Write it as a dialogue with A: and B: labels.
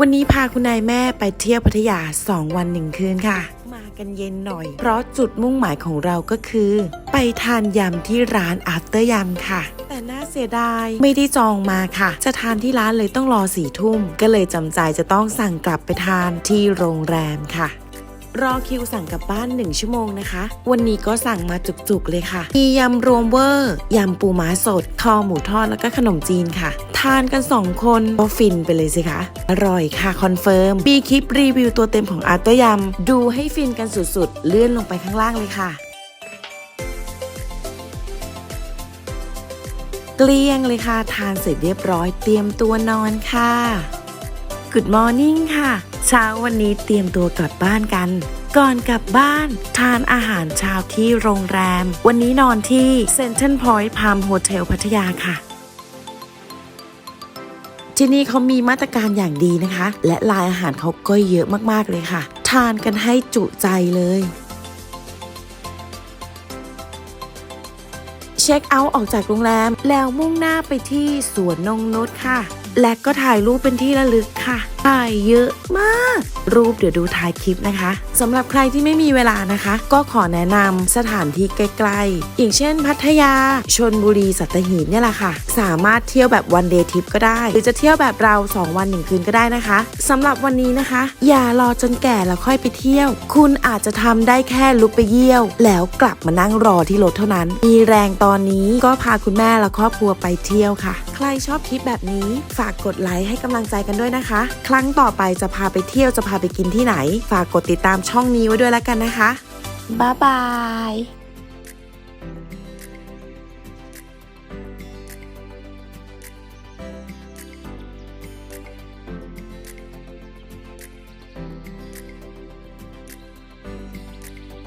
A: วันนี้พาคุณนายแม่ไปเที่ยวพัทยา 2 วันหนึ่งคืนค่ะ มากันเย็นหน่อย เพราะจุดมุ่งหมายของเราก็คือ ไปทานยำที่ร้านอาร์เตอร์ยำค่ะ แต่น่าเสียดายไม่ได้จองมาค่ะ จะทานที่ร้านเลยต้องรอสี่ทุ่ม ก็เลยจำใจจะต้องสั่งกลับไปทานที่โรงแรมค่ะ รอคิวสั่งกลับบ้าน 1 ชั่วโมงนะคะ วันนี้ก็สั่งมาจุกๆเลยค่ะ มียำรวมเวอร์ ยำปูม้าสด คอหมูทอดแล้วก็ขนมจีนค่ะ ทานกัน 2 คนก็ฟินไปเลยสิคะ อร่อยค่ะคอนเฟิร์ม มีคลิปรีวิวตัวเต็มของอาร์ตยำ ดูให้ฟินกันสุดๆ เลื่อนลงไปข้างล่างเลยค่ะเกลี้ยงเลยค่ะ ทานเสร็จเรียบร้อยเตรียมตัวนอนค่ะ Good Morning ค่ะ เช้าวันนี้เตรียมตัวกลับบ้านกัน ก่อนกลับบ้าน ทานอาหารเช้าที่โรงแรม วันนี้นอนที่ Central Point Palm Hotel พัทยาค่ะ ที่นี่เขามีมาตรการอย่างดีนะคะ และลายอาหารเขาก็เยอะมากๆเลยค่ะ ทานกันให้จุใจเลยเช็คเอาท์ออกจากโรงแรม แล้วมุ่งหน้าไปที่สวนนงนุชค่ะ และก็ถ่ายรูปเป็นที่ระลึกค่ะ ถ่ายเยอะมาก รูปเดี๋ยวดูท้ายคลิปนะคะสำหรับใครที่ไม่มีเวลานะคะ ก็ขอแนะนำสถานที่ใกล้ๆ อย่างเช่น พัทยา ชนบุรีสัตหีบเนี่ยแหละค่ะ สามารถเที่ยวแบบวันเดย์ทริปก็ได้ หรือจะเที่ยวแบบเรา 2 วันหนึ่งคืนก็ได้นะคะสำหรับวันนี้นะคะ อย่ารอจนแก่แล้วค่อยไปเที่ยว คุณอาจจะทำได้แค่ลุกไปเยี่ยว แล้วกลับมานั่งรอที่รถเท่านั้น มีแรงตอนนี้ก็พาคุณแม่และครอบครัวไปเที่ยวค่ะ ใครชอบคลิปแบบนี้ฝากกดไลค์ให้กำลังใจกันด้วยนะคะครั้งต่อไปจะพาไปเที่ยวจะพาไปกินที่ไหน ฝากกดติดตามช่องนี้ไว้ด้วยแล้วกันนะคะ บ๊ายบาย